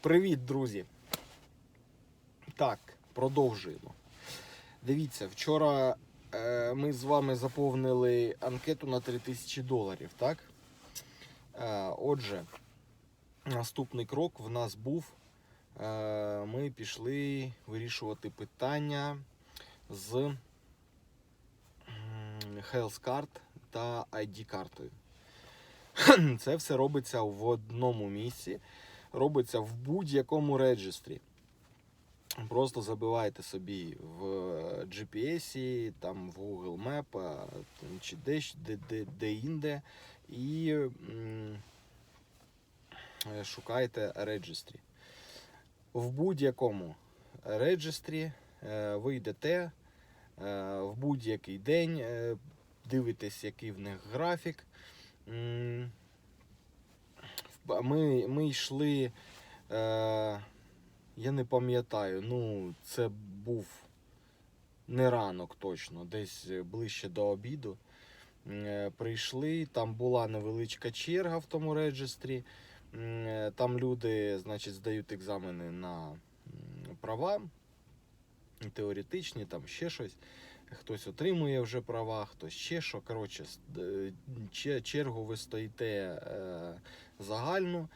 Привіт, друзі! Так, продовжуємо. Дивіться, вчора е, ми з вами заповнили анкету на 3000 доларів, так? Е, отже, наступний крок в нас був. Е, ми пішли вирішувати питання з Health Card та ID картою. Це все робиться в одному місці робиться в будь-якому реєстрі. Просто забивайте собі в GPS, там в Google Map чи де, де, де, де інде і м, е, шукайте реєстрі. В будь-якому реєстрі е, ви йдете е, в будь-який день, е, дивитесь, який в них графік. М, Ми, ми йшли, е, я не пам'ятаю, ну, це був не ранок точно, десь ближче до обіду. Е, Прийшли, там була невеличка черга в тому реєстрі. Е, Там люди, значить, здають екзамени на права, теоретичні, там ще щось. Хтось отримує вже права, хтось ще що. Коротше, с- чергу ви стоїте е, загальну,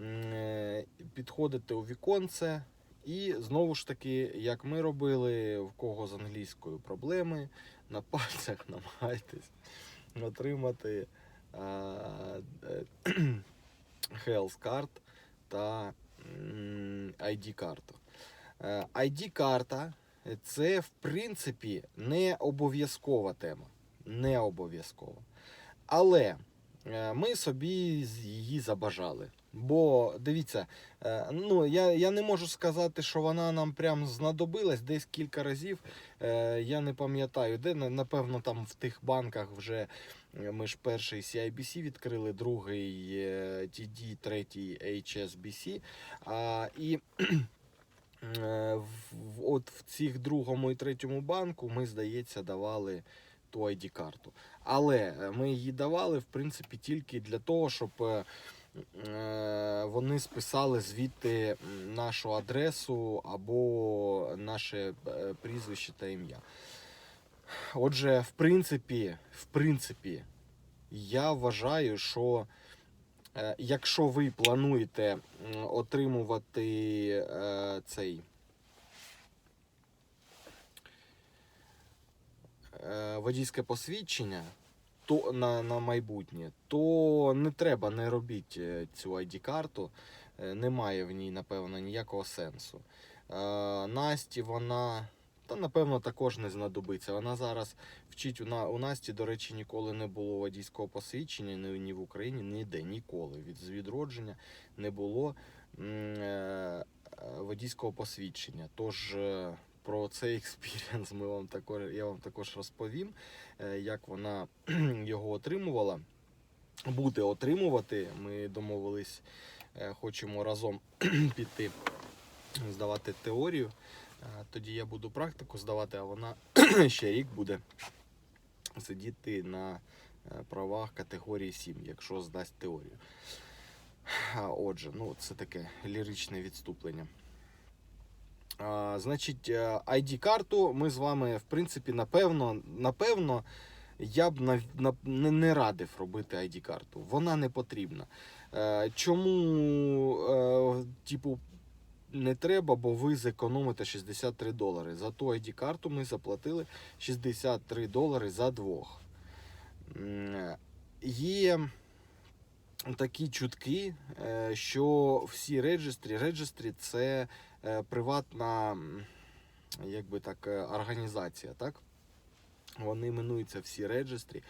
е, підходите у віконце, і знову ж таки, як ми робили, в кого з англійською проблеми, на пальцях намагайтесь отримати е, е, Health Card та м, ID це в принципі не обов'язкова тема. Не обов'язкова. Але е, ми собі її забажали. Бо дивіться, е, ну я, я не можу сказати, що вона нам прям знадобилась десь кілька разів. Е, Я не пам'ятаю, де напевно там в тих банках вже ми ж перший CIBC відкрили, другий TD, третій HSBC. А, і От в цих другому і третьому банку ми, здається, давали ту ID-карту. Але е, ми її давали, в принципі, тільки для того, щоб е, е, вони списали звідти нашу адресу або наше е, прізвище та ім'я. Отже, в принципі, в принципі, я вважаю, що Е, Якщо ви плануєте отримувати е, цей е, водійське посвідчення то, на, на майбутнє, то не треба, не робіть е, цю ID-карту. Е, Немає в ній, напевно, ніякого сенсу. Е, Насті вона. Та, напевно, також не знадобиться. Вона зараз вчить у, Насті, до речі, ніколи не було водійського посвідчення ні, в Україні, ніде, ніколи. Від з відродження не було е, е, водійського посвідчення. Тож е, про цей експірієнс ми вам також, я вам також розповім, як вона його отримувала. Буде отримувати. Ми домовились, хочемо разом піти здавати теорію. Е, Тоді я буду практику здавати, а вона ще рік буде сидіти на е, правах категорії 7, якщо здасть теорію. Отже, ну це таке ліричне відступлення. А, значить, е, ID-карту ми з вами, в принципі, напевно, напевно, я б нав- на- не, радив робити ID-карту. Вона не потрібна. Е, Чому, е, типу, не треба, бо ви зекономите 63 долари. За ту ID-карту ми заплатили 63 долари за двох. Є такі чутки, е, що всі реєстрі, реєстрі це е, приватна м, як би так, е, організація, так? Вони іменуються всі реєстрі,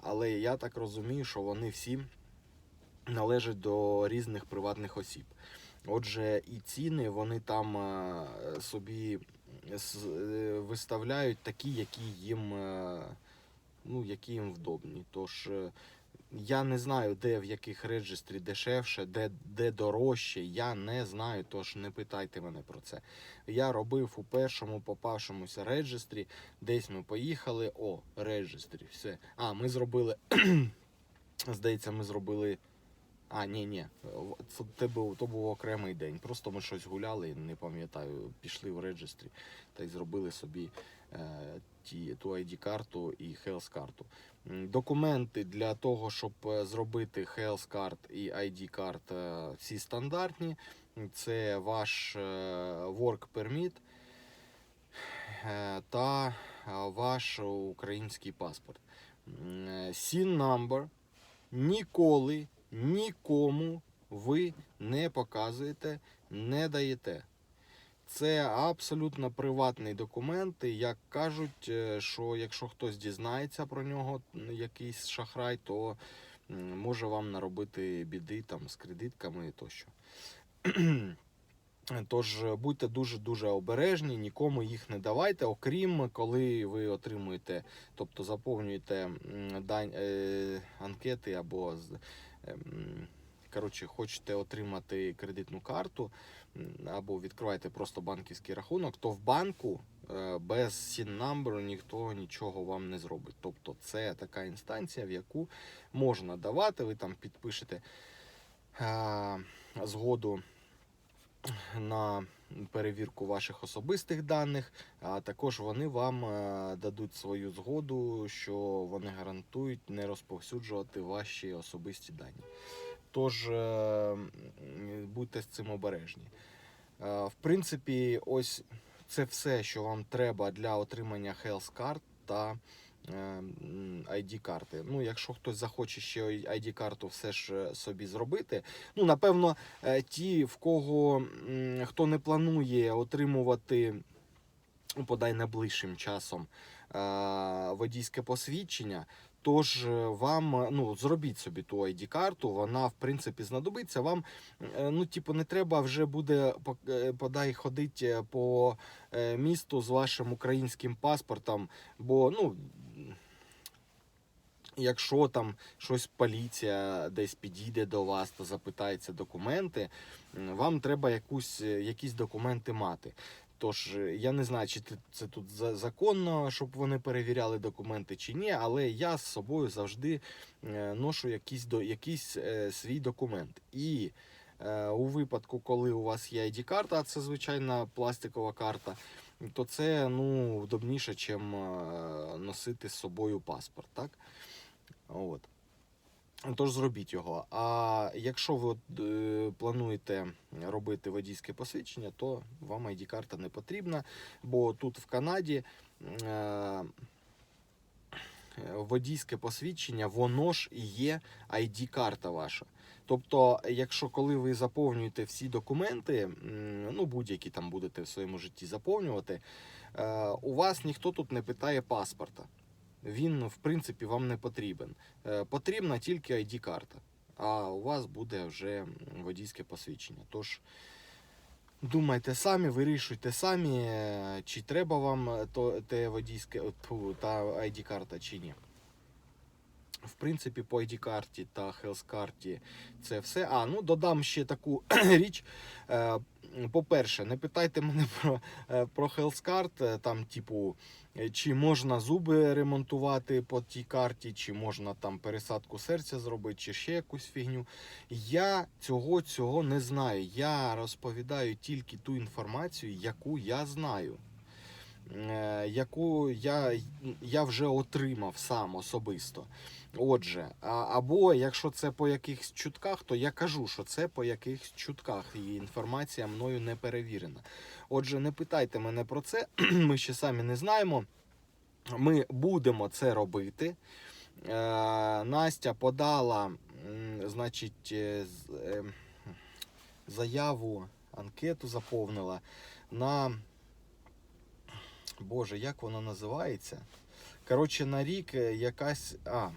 але я так розумію, що вони всі належать до різних приватних осіб. Отже, і ціни вони там е, собі е, виставляють такі, які їм, е, ну, які їм вдобні. Тож е, я не знаю, де в яких реєстрі дешевше, де, де дорожче. Я не знаю, тож не питайте мене про це. Я робив у першому попавшомуся реєстрі, десь ми поїхали. О, реєстрі, все. А, ми зробили. Здається, ми зробили А, ні, ні. Це був, то був окремий день. Просто ми щось гуляли, не пам'ятаю, пішли в реєстрі та й зробили собі е, ті, ту ID-карту і Health карту. Документи для того, щоб е, зробити Health карт і ID карт, е, всі стандартні. Це ваш е, Work Permit е, та е, ваш український паспорт. М, е, number ніколи нікому ви не показуєте, не даєте. Це абсолютно приватний документ. І як кажуть, е, що якщо хтось дізнається про нього, якийсь шахрай, то може вам наробити біди там з кредитками тощо. Тож е, будьте дуже-дуже обережні, нікому їх не давайте, окрім коли ви отримуєте, тобто заповнюєте дань, е, анкети або коротше, хочете отримати кредитну карту або відкриваєте просто банківський рахунок, то в банку е, без number ніхто нічого вам не зробить. Тобто це така інстанція, в яку можна давати, ви там підпишете е, згоду на перевірку ваших особистих даних, а також вони вам е, дадуть свою згоду, що вони гарантують не розповсюджувати ваші особисті дані. Тож е, будьте з цим обережні. Е, В принципі, ось це все, що вам треба для отримання Health Card та ID-карти. Ну, якщо хтось захоче ще ID-карту все ж е, собі зробити, ну, напевно, е, ті, в кого хто не планує отримувати ну, подай найближчим часом е, водійське посвідчення. Тож е, вам е, ну зробіть собі ту ID-карту, вона в принципі знадобиться. Вам е, ну, типу, не треба вже буде по- е, подай ходити по е, місту з вашим українським паспортом, бо ну. Якщо там щось поліція десь підійде до вас та запитається документи, вам треба якусь, е, якісь документи мати. Тож е, я не знаю, чи це тут законно, щоб вони перевіряли документи чи ні, але я з собою завжди е, ношу якийсь, е, свій документ. І у випадку, коли у вас є ID-карта, а це звичайна пластикова карта, то це ну, удобніше, ніж носити з собою паспорт. Так? От. Тож зробіть його. А якщо ви е, плануєте робити водійське посвідчення, то вам ID-карта не потрібна, бо тут в Канаді е, водійське посвідчення, воно ж і є ID-карта ваша. Тобто, якщо коли ви заповнюєте всі документи, ну будь-які там будете в своєму житті заповнювати, е, у вас ніхто тут не питає паспорта. Він, в принципі, вам не потрібен. Е, Потрібна тільки ID-карта, а у вас буде вже водійське посвідчення. Тож думайте самі, вирішуйте самі, е, чи треба вам е, те водійське та ID-карта, чи ні. В принципі, по ID-карті та Health-карті це все. А, ну додам ще таку річ. Е, По-перше, не питайте мене про, е, про Health-карт, е, там, типу, чи можна зуби ремонтувати по тій карті, чи можна там пересадку серця зробити, чи ще якусь фігню. Я цього цього не знаю. Я розповідаю тільки ту інформацію, яку я знаю. Е, Яку я, я вже отримав сам особисто. Отже, або якщо це по якихось чутках, то я кажу, що це по якихось чутках, і інформація мною не перевірена. Отже, не питайте мене про це, ми ще самі не знаємо. Ми будемо це робити. Е, Настя подала, значить, е, заяву, анкету заповнила на. Боже, як вона називається? Коротше, на рік е, якась. А,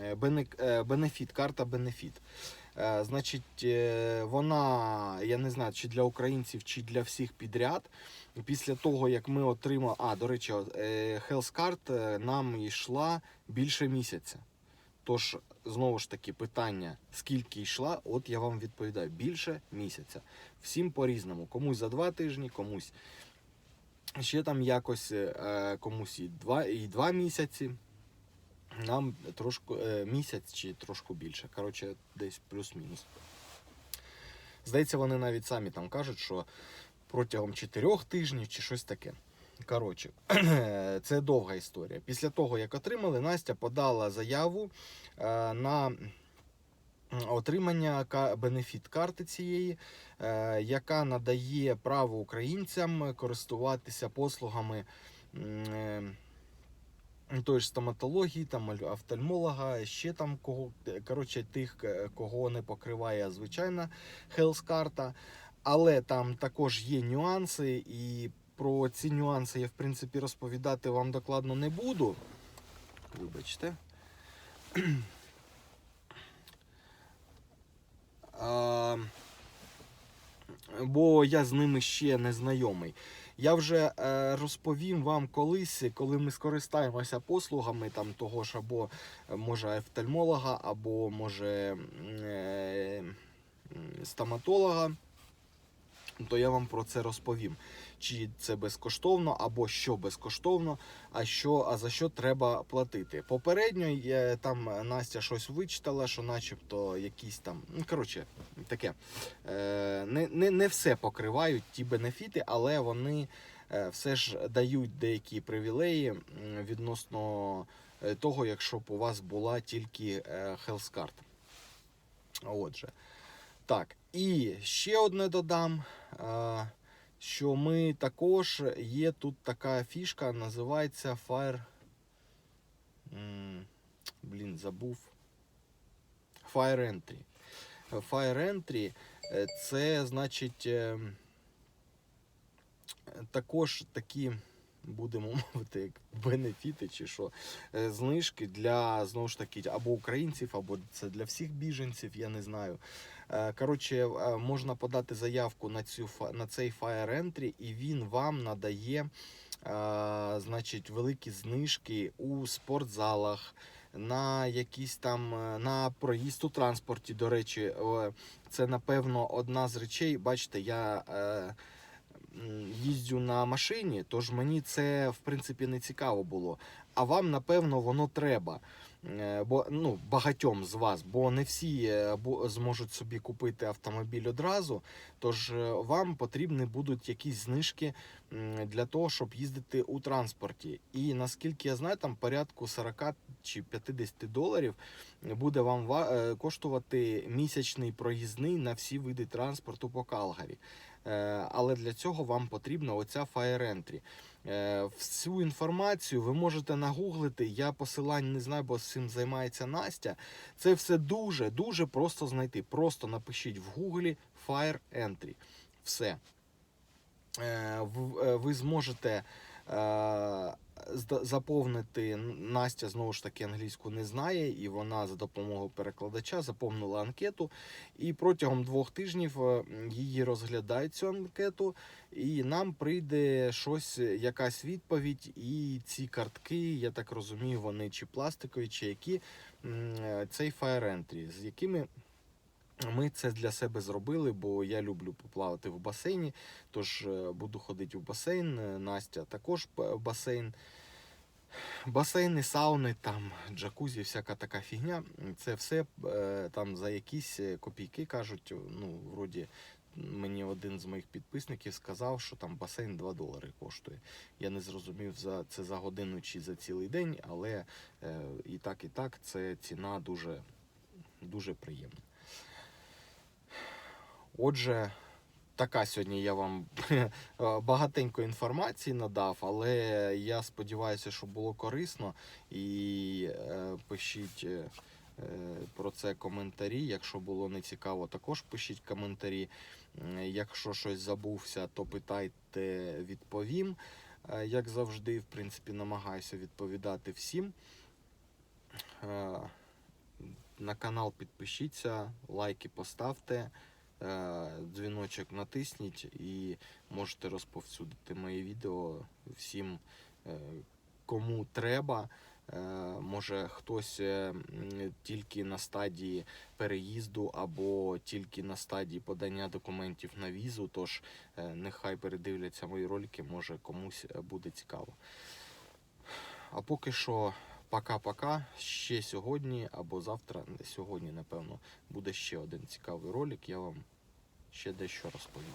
е, е, бенефіт, карта бенефіт. Значить, вона, я не знаю, чи для українців, чи для всіх підряд. Після того, як ми отримали. А, до речі, Health Card нам йшла більше місяця. Тож, знову ж таки, питання, скільки йшла, от я вам відповідаю, більше місяця. Всім по-різному. Комусь за два тижні, комусь ще там якось, е, комусь і два, і два місяці. нам трошку е, місяць чи трошки більше. Коротше, десь плюс-мінус. Здається, вони навіть самі там кажуть, що протягом 4 тижнів чи щось таке. Коротше, це довга історія. Після того, як отримали, Настя подала заяву е, на отримання бенефіт карти цієї, е, яка надає право українцям користуватися послугами. е, Тої ж стоматології, там офтальмолога, ще там кого е, коротше, тих, кого не покриває звичайна хелс-карта. Але там також є нюанси, і про ці нюанси я в принципі розповідати вам докладно не буду. Вибачте. А, бо я з ними ще не знайомий. Я вже е, розповім вам колись, коли ми скористаємося послугами там того ж або може офтальмолога, або може е, стоматолога, то я вам про це розповім. Чи це безкоштовно, або що безкоштовно, а що, а за що треба платити. Попередньо є, там Настя щось вичитала, що начебто якісь там. Ну, коротше, таке. Е, не, не, не все покривають ті бенефіти, але вони е, все ж дають деякі привілеї відносно е, того, якщо б у вас була тільки е, Card. Отже. Так, і ще одне додам, е, що ми також є тут така фішка, називається Fire. Блін, забув. Fire Entry. Fire Entry е, це значить е, також такі, будемо мовити, як бенефіти чи що, е, знижки для знову ж таки або українців, або це для всіх біженців, я не знаю. Е, Коротше, е, можна подати заявку на цю на цей Fire Entry, і він вам надає значить, великі знижки у спортзалах. На якісь там на проїзд у транспорті. До речі, це напевно одна з речей. Бачите, я їздю на машині, тож мені це в принципі не цікаво було. А вам, напевно, воно треба. Е, Бо ну багатьом з вас, бо не всі е, зможуть собі купити автомобіль одразу. Тож е, вам потрібні будуть якісь знижки для того, щоб їздити у транспорті. І наскільки я знаю, там порядку 40 чи 50 доларів буде вам ва- коштувати місячний проїзний на всі види транспорту по Калгарі. Е, Але для цього вам потрібна оця Fire Entry. Е, Всю інформацію ви можете нагуглити. Я посилань не знаю, бо цим займається Настя. Це все дуже дуже просто знайти. Просто напишіть в гуглі Fire Entry. Все. Е, Ви зможете заповнити. Настя знову ж таки англійську не знає, і вона за допомогою перекладача заповнила анкету. І протягом двох тижнів е, її розглядають цю анкету, і нам прийде щось, якась відповідь. І ці картки, я так розумію, вони чи пластикові, чи які е, цей Fire Entry, з якими. Ми це для себе зробили, бо я люблю поплавати в басейні. Тож е, буду ходити в басейн. Настя також в басейн. Басейни, сауни, там джакузі, всяка така фігня. Це все е, там за якісь е, копійки кажуть. Ну, вроді, мені один з моїх підписників сказав, що там басейн 2 долари коштує. Я не зрозумів за це за годину чи за цілий день, але е, і так, і так, це ціна дуже, дуже приємна. Отже, така сьогодні я вам багатенько інформації надав, але я сподіваюся, що було корисно. І е, пишіть е, е, про це коментарі. Якщо було не цікаво, також пишіть коментарі. Якщо щось забувся, то питайте, відповім. Е, Як завжди, в принципі, намагаюся відповідати всім. Е, На канал підпишіться, лайки поставте, е, дзвіночок натисніть і можете розповсюдити мої відео всім, е, кому треба. Е, Може хтось е, тільки на стадії переїзду або тільки на стадії подання документів на візу, тож е, нехай передивляться мої ролики, може комусь е, буде цікаво. А поки що Пока-пока. Ще сьогодні або завтра, сьогодні, напевно, буде ще один цікавий ролик. Я вам ще дещо розповім.